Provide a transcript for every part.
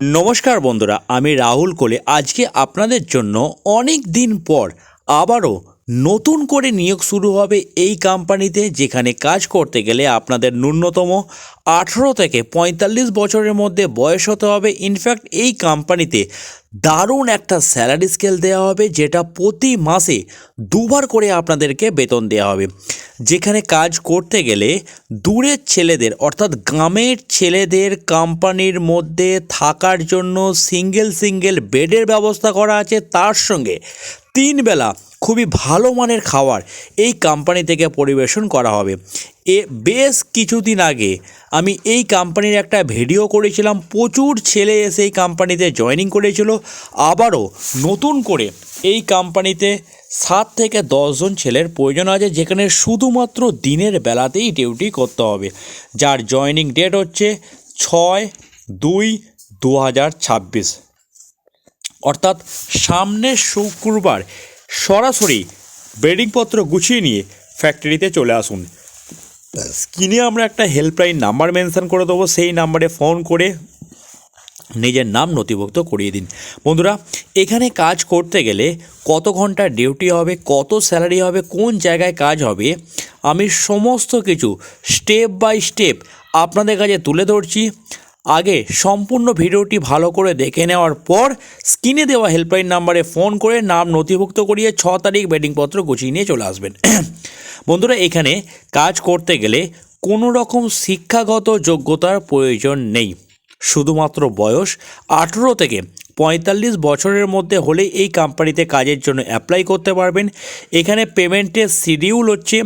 নমস্কার বন্ধুরা, আমি রাহুল কোলে। আজকে আপনাদের জন্য অনেক দিন পর আবারও নতুন করে নিয়োগ শুরু হবে এই কোম্পানিতে যেখানে কাজ করতে গেলে আপনাদের ন্যূনতম আঠেরো থেকে পঁয়তাল্লিশ বছরের মধ্যে বয়স হতে হবে। ইনফ্যাক্ট এই কোম্পানিতে দারুণ একটা স্যালারি স্কেল দেওয়া হবে, যেটা প্রতি মাসে দুবার করে আপনাদেরকে বেতন দেওয়া হবে। যেখানে কাজ করতে গেলে দূরের ছেলেদের, অর্থাৎ গ্রামের ছেলেদের কোম্পানির মধ্যে থাকার জন্য সিঙ্গেল সিঙ্গেল বেডের ব্যবস্থা করা আছে। তার সঙ্গে তিন বেলা খুবই ভালো মানের খাবার এই কোম্পানি থেকে পরিবেশন করা হবে। এ বেশ কিছুদিন আগে আমি এই কোম্পানির একটা ভিডিও করেছিলাম, প্রচুর ছেলে এসে এই কোম্পানিতে জয়েনিং করেছিল। আবারও নতুন করে এই কোম্পানিতে সাত থেকে দশজন ছেলের প্রয়োজন আছে, যেখানে শুধুমাত্র দিনের বেলাতেই ডিউটি করতে হবে। যার জয়েনিং ডেট হচ্ছে ছয় দুই দু অর্থাৎ সামনের শুক্রবার সরাসরি বেডিংপত্র গুছিয়ে নিয়ে ফ্যাক্টরিতে চলে আসুন। স্ক্রিনে আমরা একটা হেল্পলাইন নাম্বার মেনশন করে দেবো, সেই নাম্বারে ফোন করে নিজের নাম নথিভুক্ত করিয়ে দিন। বন্ধুরা, এখানে কাজ করতে গেলে কত ঘণ্টা ডিউটি হবে, কত স্যালারি হবে, কোন জায়গায় কাজ হবে, আমি সমস্ত কিছু স্টেপ বাই স্টেপ আপনাদের কাছে তুলে ধরছি। আগে সম্পূর্ণ ভিডিওটি ভালো করে দেখে নেওয়ার পর স্ক্রিনে দেওয়া হেল্পলাইন নাম্বারে ফোন করে নাম নথিভুক্ত করিয়ে ছ তারিখ বেডিংপত্র গুছিয়ে নিয়ে চলে আসবেন। বন্ধুরা, এখানে কাজ করতে গেলে কোনো রকম শিক্ষাগত যোগ্যতার প্রয়োজন নেই। শুধুমাত্র বয়স আঠেরো থেকে পঁয়তাল্লিশ বছরের মধ্যে হলে এই কোম্পানিতে কাজের জন্য অ্যাপ্লাই করতে পারবেন। এখানে পেমেন্টের শিডিউল হচ্ছে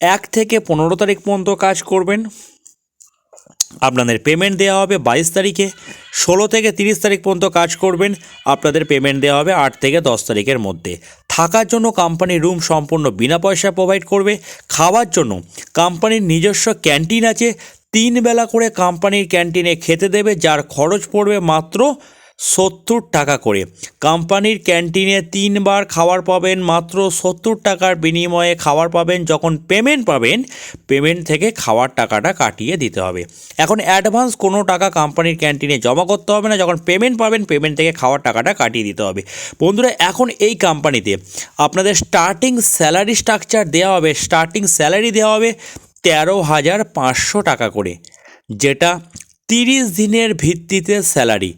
এক থেকে পনেরো তারিখ পর্যন্ত কাজ করবেন। আপনাদের পেমেন্ট দেওয়া হবে বাইশ তারিখে। ষোলো থেকে তিরিশ তারিখ পর্যন্ত কাজ করবেন, আপনাদের পেমেন্ট দেওয়া হবে আট থেকে দশ তারিখের মধ্যে। থাকার জন্য কোম্পানি রুম সম্পূর্ণ বিনা পয়সা প্রোভাইড করবে। খাওয়ার জন্য কোম্পানির নিজস্ব ক্যান্টিন আছে। তিন বেলা করে কোম্পানির ক্যান্টিনে খেতে দেবে, যার খরচ পড়বে মাত্র সত্তর টাকা করে। কোম্পানির ক্যান্টিনে তিনবার খাবার পাবেন, মাত্র সত্তর টাকার বিনিময়ে খাবার পাবেন। যখন পেমেন্ট পাবেন, পেমেন্ট থেকে খাওয়ার টাকাটা কাটিয়ে দিতে হবে। এখন অ্যাডভান্স কোনো টাকা কোম্পানির ক্যান্টিনে জমা করতে হবে না। যখন পেমেন্ট পাবেন, পেমেন্ট থেকে খাওয়ার টাকাটা কাটিয়ে দিতে হবে। বন্ধুরা, এখন এই কোম্পানিতে আপনাদের স্টার্টিং স্যালারি স্ট্রাকচার দেওয়া হবে। স্টার্টিং স্যালারি দেওয়া হবে তেরো হাজার পাঁচশো টাকা করে, যেটা তিরিশ দিনের ভিত্তিতে স্যালারি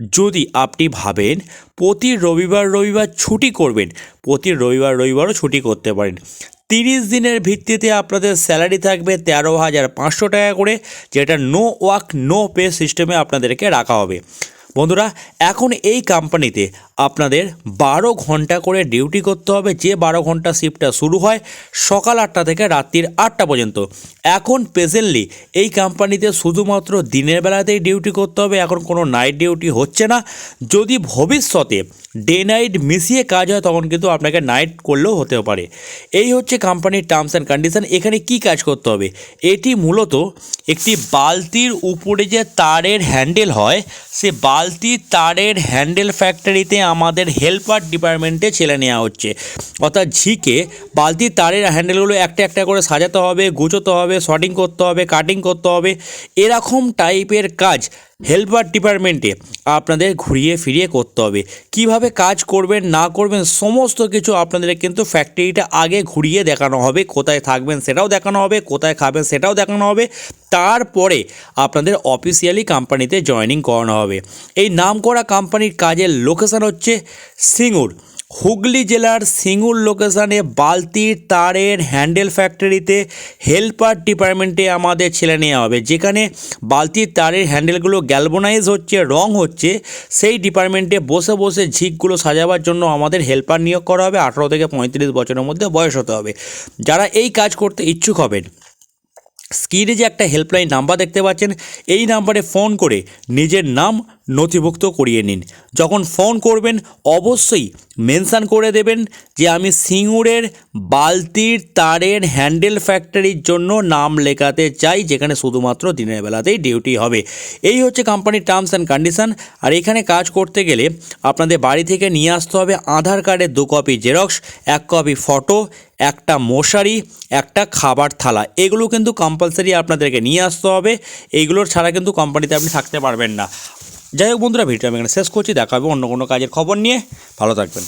যদি আপনি ভাবেন প্রতি রবিবার রবিবার ছুটি করবেন, প্রতি রবিবার, রবিবারও ছুটি করতে পারেন। তিরিশ দিনের ভিত্তিতে আপনাদের স্যালারি থাকবে তেরো হাজার পাঁচশো টাকা করে, যেটা নো ওয়াক নো পে সিস্টেমে আপনাদেরকে রাখা হবে। বন্ধুরা, এখন এই কোম্পানিতে আপনাদের বারো ঘণ্টা করে ডিউটি করতে হবে। যে বারো ঘণ্টা শিফটটা শুরু হয়, সকাল আটটা থেকে রাত্রির আটটা পর্যন্ত। এখন প্রেজেন্টলি এই কোম্পানিতে শুধুমাত্র দিনের বেলাতেই ডিউটি করতে হবে। এখন কোনো নাইট ডিউটি হচ্ছে না। যদি ভবিষ্যতে ডে নাইট মিশিয়ে কাজ হয়, তখন কিন্তু আপনাকে নাইট করলেও হতেও পারে। এই হচ্ছে কোম্পানির টার্মস অ্যান্ড কন্ডিশন এখানে কি কাজ করতে হবে? এটি মূলত একটি বালতির উপরে যে তারের হ্যান্ডেল হয়, সে বালতির তারের হ্যান্ডেল ফ্যাক্টরিতে আমাদের হেল্পার ডিপার্টমেন্টে ছেলে নেওয়া হচ্ছে। অর্থাৎ ঝিকে বালতির তারের হ্যান্ডেলগুলো একটা একটা করে সাজাতে হবে, গুছোতে হবে শর্টিং করতে হবে কাটিং করতে হবে, এরকম টাইপের কাজ হেল্পার ডিপার্টমেন্টে আপনাদের ঘুরিয়ে ফিরিয়ে করতে হবে। কীভাবে কাজ করবেন, না করবেন, সমস্ত কিছু আপনাদের কিন্তু ফ্যাক্টরিটা আগে ঘুরিয়ে দেখানো হবে, কোথায় থাকবেন সেটাও দেখানো হবে, কোথায় খাবেন সেটাও দেখানো হবে। তারপরে আপনাদের অফিসিয়ালি কোম্পানিতে জয়েনিং করানো হবে। এই নাম করা কোম্পানির কাজের লোকেশান হচ্ছে সিঙ্গুর। হুগলি জেলার সিঙ্গুর লোকেশানে বালতির তারের, হ্যান্ডেল ফ্যাক্টরিতে হেল্পার ডিপার্টমেন্টে আমাদের ছেলে নেওয়া হবে। যেখানে বালতির তারের হ্যান্ডেলগুলো গ্যালবোনাইজ হচ্ছে, রং হচ্ছে, সেই ডিপার্টমেন্টে বসে বসে ঝিকগুলো সাজাবার জন্য আমাদের হেল্পার নিয়োগ করা হবে। আঠারো থেকে পঁয়ত্রিশ বছরের মধ্যে বয়স হতে হবে। যারা এই কাজ করতে ইচ্ছুক হবেন, স্ক্রিনে যে একটা হেল্পলাইন নাম্বার দেখতে পাচ্ছেন, এই নাম্বারে ফোন করে নিজের নাম নথিভুক্ত করিয়ে নিন। যখন ফোন করবেন, অবশ্যই মেনশান করে দেবেন যে আমি সিঙ্গুরের, বালতির, তারের হ্যান্ডেল ফ্যাক্টরির জন্য নাম লেখাতে চাই, যেখানে শুধুমাত্র দিনের বেলাতেই ডিউটি হবে। এই হচ্ছে কোম্পানির টার্মস অ্যান্ড কন্ডিশন আর এখানে কাজ করতে গেলে আপনাদের বাড়ি থেকে নিয়ে আসতে হবে আধার কার্ডের দু কপি জেরক্স এক কপি ফটো একটা মশারি, একটা খাবার থালা। এগুলো কিন্তু কম্পালসারি আপনাদেরকে নিয়ে আসতে হবে। এইগুলোর ছাড়া কিন্তু কোম্পানিতে আপনি থাকতে পারবেন না। যাই হোক বন্ধুরা ভিডিও আমি এখানে শেষ করছি। দেখা হবে অন্য কোনো কাজের খবর নিয়ে। ভালো থাকবেন।